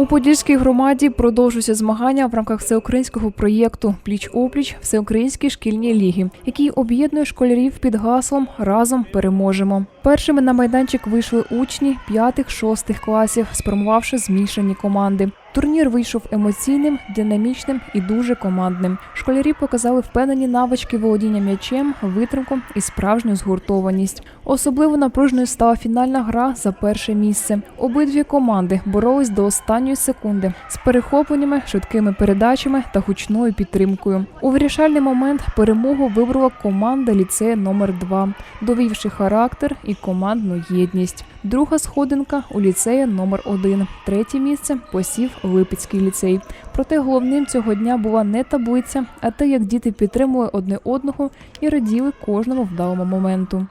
У Подільській громаді продовжуються змагання в рамках всеукраїнського проєкту Пліч опліч Всеукраїнські шкільні ліги, який об'єднує школярів під гаслом Разом переможемо. Першими на майданчик вийшли учні 5-6 класів, сформувавши змішані команди. Турнір вийшов емоційним, динамічним і дуже командним. Школярі показали впевнені навички володіння м'ячем, витримку і справжню згуртованість. Особливо напруженою стала фінальна гра за перше місце. Обидві команди боролись до останньої секунди з перехопленнями, швидкими передачами та гучною підтримкою. У вирішальний момент перемогу вибрала команда ліцею номер 2 довівши характер і командну єдність. Друга сходинка у ліцеї номер 1 Третє місце посів Липецький ліцей. Проте головним цього дня була не таблиця, а те, як діти підтримували одне одного і раділи кожному вдалому моменту.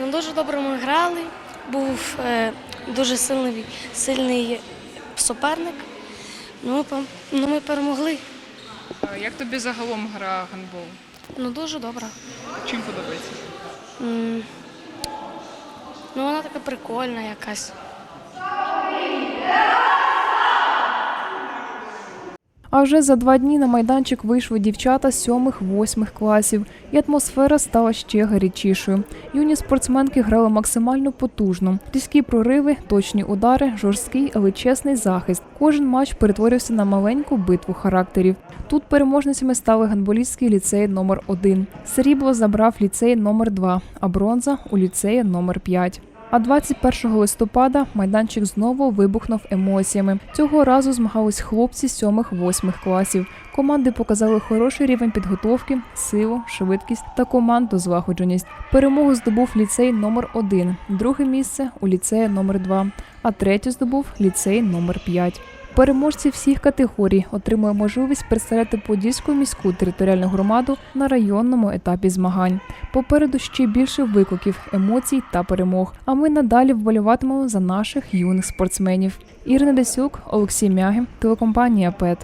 Ну, дуже добре ми грали. Був е, дуже сильний, сильний суперник. Ну, ми, ну, ми перемогли. А Як тобі загалом гра гандбол? Ну, дуже добре. Чим подобається? Ну, вона така прикольна якась. А вже за два дні на майданчик вийшли дівчата сьомих-восьмих класів, і атмосфера стала ще гарячішою. Юні спортсменки грали максимально потужно. Різкі прориви, точні удари, жорсткий, але чесний захист. Кожен матч перетворився на маленьку битву характерів. Тут переможницями стали гандболістський ліцей номер 1 Срібло забрав ліцей номер 2 а бронза у ліцеї номер 5 а 21 листопада майданчик знову вибухнув емоціями. Цього разу змагались хлопці з 7-8 класів. Команди показали хороший рівень підготовки, силу, швидкість та командну злагодженість. Перемогу здобув ліцей номер 1 друге місце у ліцеї номер 2 а третє здобув ліцей номер 5 Переможці всіх категорій отримує можливість представляти Подільську міську територіальну громаду на районному етапі змагань. Попереду ще більше викликів, емоцій та перемог. А ми надалі вболіватимемо за наших юних спортсменів. Ірина Десюк, Олексій Мяги, телекомпанія ПЕТ.